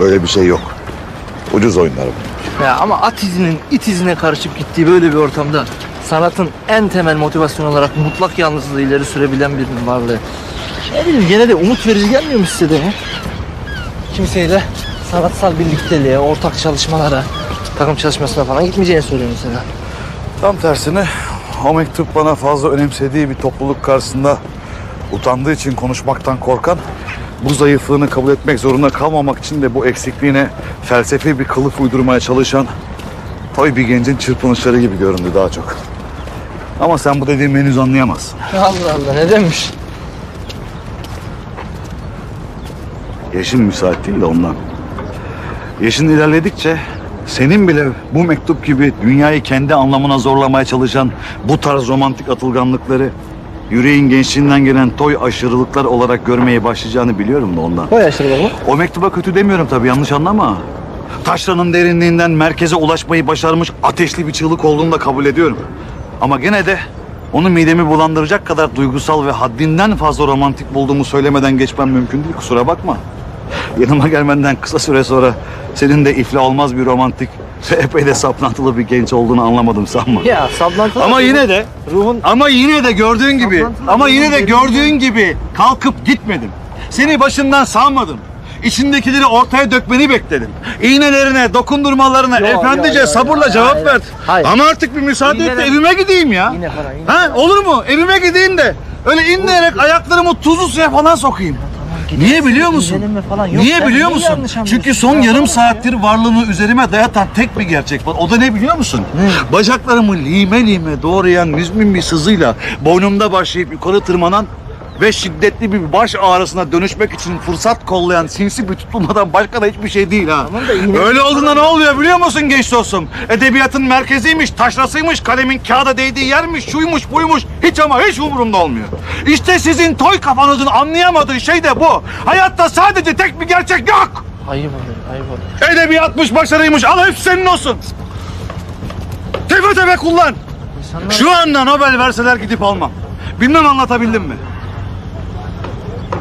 Böyle bir şey yok. Ucuz oyunlar bu. Ya ama at izinin it izine karışıp gittiği böyle bir ortamda sanatın en temel motivasyon olarak mutlak yalnızlığı ileri sürebilen birinin varlığı. Ne bileyim gene de umut verici gelmiyor mu size de ya? Kimseyle sanatsal birlikteliğe, ortak çalışmalara, takım çalışmasına falan gitmeyeceğini söylüyor mesela. Tam tersine o mektup bana fazla önemsediği bir topluluk karşısında utandığı için konuşmaktan korkan, bu zayıflığını kabul etmek zorunda kalmamak için de bu eksikliğine felsefi bir kılıf uydurmaya çalışan toy bir gencin çırpınışları gibi göründü daha çok. Ama sen bu dediğimi henüz anlayamazsın. Allah Allah ne demiş? Yaşın müsait değil de ondan. Yaşın ilerledikçe senin bile bu mektup gibi dünyayı kendi anlamına zorlamaya çalışan bu tarz romantik atılganlıkları yüreğin gençliğinden gelen toy aşırılıklar olarak görmeye başlayacağını biliyorum da ondan. Koy aşırı mı? O mektuba kötü demiyorum tabii yanlış anlama. Taşranın derinliğinden merkeze ulaşmayı başarmış ateşli bir çığlık olduğunu da kabul ediyorum. Ama gene de onu midemi bulandıracak kadar duygusal ve haddinden fazla romantik bulduğumu söylemeden geçmem mümkün değil kusura bakma. Yanıma gelmenden kısa süre sonra senin de iflah olmaz bir romantik epey de saplantılı bir genç olduğunu anlamadım sanma. Ya saplantılı. Ama yine de ruhun ama yine de gördüğün gibi Saplantılı ama yine de gördüğün gibi kalkıp gitmedim. Seni başından salmadım. İçindekileri ortaya dökmeni bekledim. İğnelerine, dokundurmalarına Yo, efendice yo, yo, sabırla yo, cevap hayır, ver. hayır. Ama artık bir müsaade et de evime gideyim ya. Yine falan, yine Ha olur mu? Evime gideyim de öyle inleyerek ayaklarımı tuzlu suya falan sokayım. Niye biliyor musun? Falan yok. Niye Sen biliyor musun? Çünkü son Ya yarım saattir varlığını üzerime dayatan tek bir gerçek var. O da ne biliyor musun? Bacaklarımı lime lime doğrayan müzmin bir sızıyla boynumda başlayıp yukarı tırmanan ve şiddetli bir baş ağrısına dönüşmek için fırsat kollayan sinsi bir tutulmadan başka da hiçbir şey değil ha. Tamam da yine- Öyle olduğunda ne oluyor biliyor musun genç dostum? Edebiyatın merkeziymiş, taşrasıymış, kalemin kağıda değdiği yermiş, şuymuş, buymuş. Hiç ama hiç umurumda olmuyor. İşte sizin toy kafanızın anlayamadığı şey de bu. Hayatta sadece tek bir gerçek yok. Ayıp oluyor, ayıp oluyor. Edebiyatmış, başarıymış. Al hepsi senin olsun. Tepe tepe kullan. İnsanlar Şu anda Nobel verseler gidip almam. Bilmem anlatabildim mi?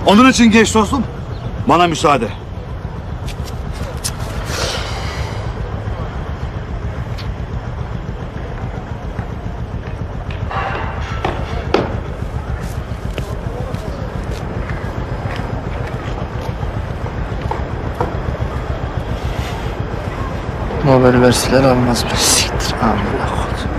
Onun için geç dostum. Bana müsaade. Nobel verseler almaz mı? Siktir amına koyayım.